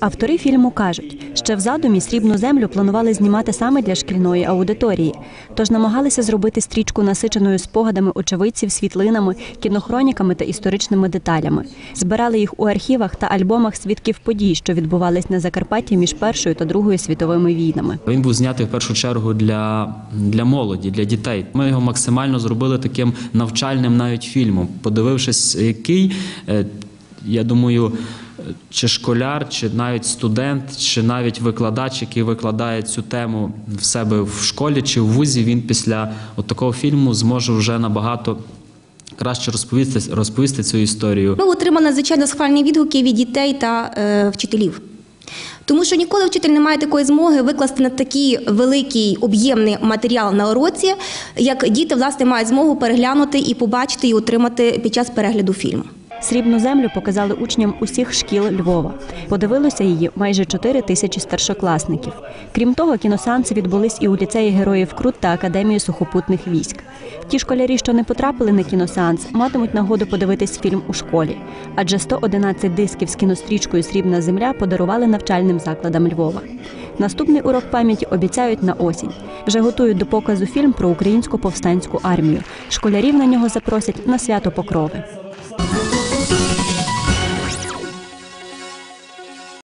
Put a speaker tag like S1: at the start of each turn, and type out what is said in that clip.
S1: Автори фільму кажуть, ще в задумі срібну землю планували знімати саме для шкільної аудиторії, тож намагалися зробити стрічку насиченою спогадами очевидців, світлинами, кінохроніками та історичними деталями. Збирали їх у архівах та альбомах свідків подій, що відбувались на Закарпатті між Першою та Другою світовими війнами.
S2: Він був знятий в першу чергу для, для молоді, для дітей. Ми його максимально зробили таким навчальним навіть фільмом. Подивившись, який, е, я думаю, чи школяр, чи навіть студент, чи навіть викладач, який викладає цю тему в себе в школі чи в вузі, він після от такого фільму зможе вже набагато краще розповісти, розповісти цю історію.
S3: Ми отримали надзвичайно схвальні відгуки від дітей та е, вчителів. Тому що ніколи вчитель не має такої змоги викласти на такий великий об'ємний матеріал на уроці, як діти власне мають змогу переглянути і побачити і отримати під час перегляду фільму.
S1: Срібну землю показали учням усіх шкіл Львова. Подивилося її майже 4 тисячі старшокласників. Крім того, кіносеанси відбулись і у ліцеї Героїв Крут та Академії сухопутних військ. Ті школярі, що не потрапили на кіносеанс, матимуть нагоду подивитись фільм у школі, адже 111 дисків з кінострічкою Срібна земля подарували навчальним закладам Львова. Наступний урок пам'яті обіцяють на осінь. Вже готують до показу фільм про українську повстанську армію. Школярів на нього запросять на свято Покрови.